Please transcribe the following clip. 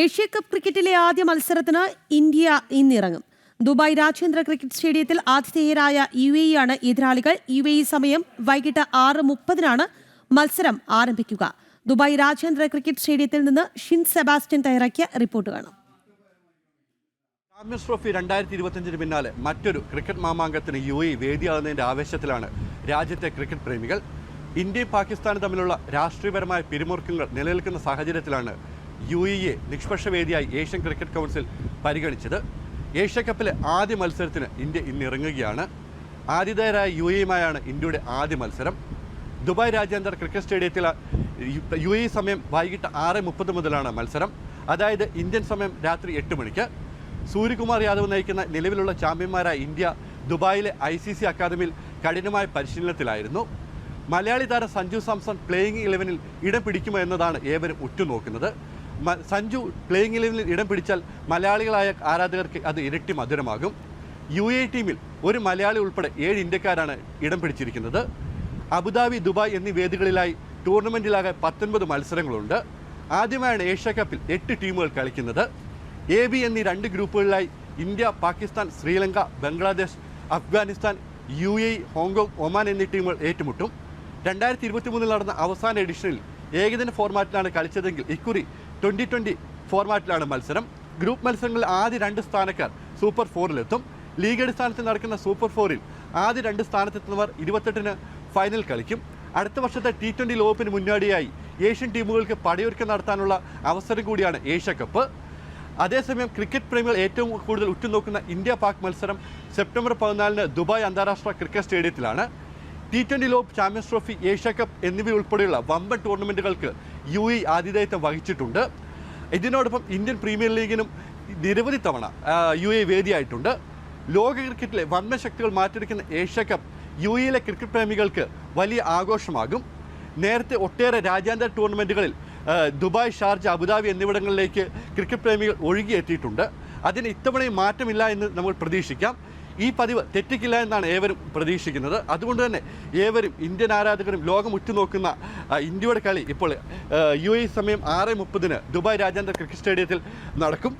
Asia cup ക്രിക്കറ്റിലെ ആദ്യ മത്സരത്തിന് ഇന്ത്യ ഇന്നിറങ്ങും. ദുബായ് രാജ്യാന്തര ക്രിക്കറ്റ് സ്റ്റേഡിയത്തിൽ ആതിഥേയരായ യു എ ആണ് എതിരാളികൾ. യു എ സമയം വൈകിട്ട് ആറ് മുപ്പതിനാണ് മത്സരം ആരംഭിക്കുക. ദുബായ് രാജ്യാന്തര ക്രിക്കറ്റ് സ്റ്റേഡിയത്തിൽ നിന്ന് ഷിൻ സെബാസ്റ്റ്യൻ തയ്യാറാക്കിയ റിപ്പോർട്ട് കാണാം. ചാമ്പ്യൻസ് ട്രോഫി രണ്ടായിരത്തി ഇരുപത്തിയഞ്ചിന് പിന്നാലെ മറ്റൊരു ക്രിക്കറ്റ് മാമാങ്കത്തിന് യു എ വേദിയാകുന്നതിന്റെ ആവേശത്തിലാണ് രാജ്യത്തെ ക്രിക്കറ്റ് പ്രേമികൾ. ഇന്ത്യയും പാകിസ്ഥാനും തമ്മിലുള്ള രാഷ്ട്രീയപരമായ പിരിമുറുക്കങ്ങൾ നിലനിൽക്കുന്ന സാഹചര്യത്തിലാണ് യു ഇ എ നിഷ്പക്ഷ വേദിയായി ഏഷ്യൻ ക്രിക്കറ്റ് കൗൺസിൽ പരിഗണിച്ചത്. ഏഷ്യ കപ്പിലെ ആദ്യ മത്സരത്തിന് ഇന്ത്യ ഇന്നിറങ്ങുകയാണ് ആതിഥേയരായ യു എയുമായാണ് ഇന്ത്യയുടെ ആദ്യ മത്സരം. ദുബായ് രാജ്യാന്തര ക്രിക്കറ്റ് സ്റ്റേഡിയത്തിലെ യു എ സമയം വൈകിട്ട് ആറ് മുപ്പത് മുതലാണ് മത്സരം. അതായത് ഇന്ത്യൻ സമയം രാത്രി എട്ട് മണിക്ക്. സൂര്യകുമാർ യാദവ് നയിക്കുന്ന നിലവിലുള്ള ചാമ്പ്യന്മാരായ ഇന്ത്യ ദുബായിലെ ഐ സി സി അക്കാദമിയിൽ കഠിനമായ പരിശീലനത്തിലായിരുന്നു. മലയാളി താരം സഞ്ജു സാംസൺ പ്ലേയിങ് ഇലവനിൽ ഇടം പിടിക്കുമോ എന്നതാണ് ഏവരും ഉറ്റുനോക്കുന്നത്. സഞ്ജു പ്ലേയിങ് ഇലവനിൽ ഇടം പിടിച്ചാൽ മലയാളികളായ ആരാധകർക്ക് അത് ഇരട്ടി മധുരമാകും. യു എ ടീമിൽ ഒരു മലയാളി ഉൾപ്പെടെ ഏഴ് ഇന്ത്യക്കാരാണ് ഇടം പിടിച്ചിരിക്കുന്നത്. അബുദാബി ദുബായ് എന്നീ വേദികളിലായി ടൂർണമെന്റിലാകെ പത്തൊൻപത് മത്സരങ്ങളുണ്ട്. ആദ്യമായാണ് ഏഷ്യ കപ്പിൽ എട്ട് ടീമുകൾ കളിക്കുന്നത്. എ ബി എന്നീ രണ്ട് ഗ്രൂപ്പുകളിലായി India Pakistan Sri Lanka Bangladesh Afghanistan U A Hong Kong Oman എന്നീ ടീമുകൾ ഏറ്റുമുട്ടും. രണ്ടായിരത്തി ഇരുപത്തി മൂന്നിൽ നടന്ന അവസാന എഡിഷനിൽ ഏകദിന ഫോർമാറ്റിലാണ് കളിച്ചതെങ്കിൽ ഇക്കുറി ട്വന്റി ട്വന്റി ഫോർമാറ്റിലാണ് മത്സരം. ഗ്രൂപ്പ് മത്സരങ്ങളിൽ ആദ്യ രണ്ട് സ്ഥാനക്കാർ സൂപ്പർ ഫോറിലെത്തും. ലീഗ് അടിസ്ഥാനത്തിൽ നടക്കുന്ന സൂപ്പർ ഫോറിൽ ആദ്യ രണ്ട് സ്ഥാനത്തെത്തുന്നവർ ഇരുപത്തെട്ടിന് ഫൈനൽ കളിക്കും. അടുത്ത വർഷത്തെ ടി ട്വന്റി ലോകകപ്പിന് മുന്നോടിയായി ഏഷ്യൻ ടീമുകൾക്ക് പടയൊരുക്കം നടത്താനുള്ള അവസരം കൂടിയാണ് ഏഷ്യ കപ്പ് അതേസമയം ക്രിക്കറ്റ് പ്രേമികൾ ഏറ്റവും കൂടുതൽ ഉറ്റുനോക്കുന്ന ഇന്ത്യ പാക് മത്സരം സെപ്റ്റംബർ പതിനാലിന് ദുബായ് അന്താരാഷ്ട്ര ക്രിക്കറ്റ് സ്റ്റേഡിയത്തിലാണ്. ടി ട്വന്റി ലോക് ചാമ്പ്യൻസ് ട്രോഫി ഏഷ്യ കപ്പ് എന്നിവയുൾപ്പെടെയുള്ള വമ്പൻ ടൂർണമെന്റുകൾക്ക് യു എ ആതിഥേയത്വം വഹിച്ചിട്ടുണ്ട്. ഇതിനോടൊപ്പം ഇന്ത്യൻ പ്രീമിയർ ലീഗിനും നിരവധി തവണ യു എ വേദിയായിട്ടുണ്ട്. ലോക ക്രിക്കറ്റിലെ വമ്പൻ ശക്തികൾ മാറ്റിയെടുക്കുന്ന ഏഷ്യ കപ്പ് യു എയിലെ ക്രിക്കറ്റ് പ്രേമികൾക്ക് വലിയ ആഘോഷമാകും. നേരത്തെ ഒട്ടേറെ രാജ്യാന്തര ടൂർണമെന്റുകളിൽ ദുബായ് ഷാർജ അബുദാബി എന്നിവിടങ്ങളിലേക്ക് ക്രിക്കറ്റ് പ്രേമികൾ ഒഴുകിയെത്തിയിട്ടുണ്ട്. അതിന് ഇത്തവണയും മാറ്റമില്ല എന്ന് നമ്മൾ പ്രതീക്ഷിക്കാം. ഈ പതിവ് തെറ്റിക്കില്ല എന്നാണ് ഏവരും പ്രതീക്ഷിക്കുന്നത്. അതുകൊണ്ട് തന്നെ ഏവരും ഇന്ത്യൻ ആരാധകരും ലോകം ഉറ്റുനോക്കുന്ന ഇന്ത്യയുടെ കളി ഇപ്പോൾ യു എ സമയം ആറ് മുപ്പതിന് ദുബായ് രാജ്യാന്തര ക്രിക്കറ്റ് സ്റ്റേഡിയത്തിൽ നടക്കും.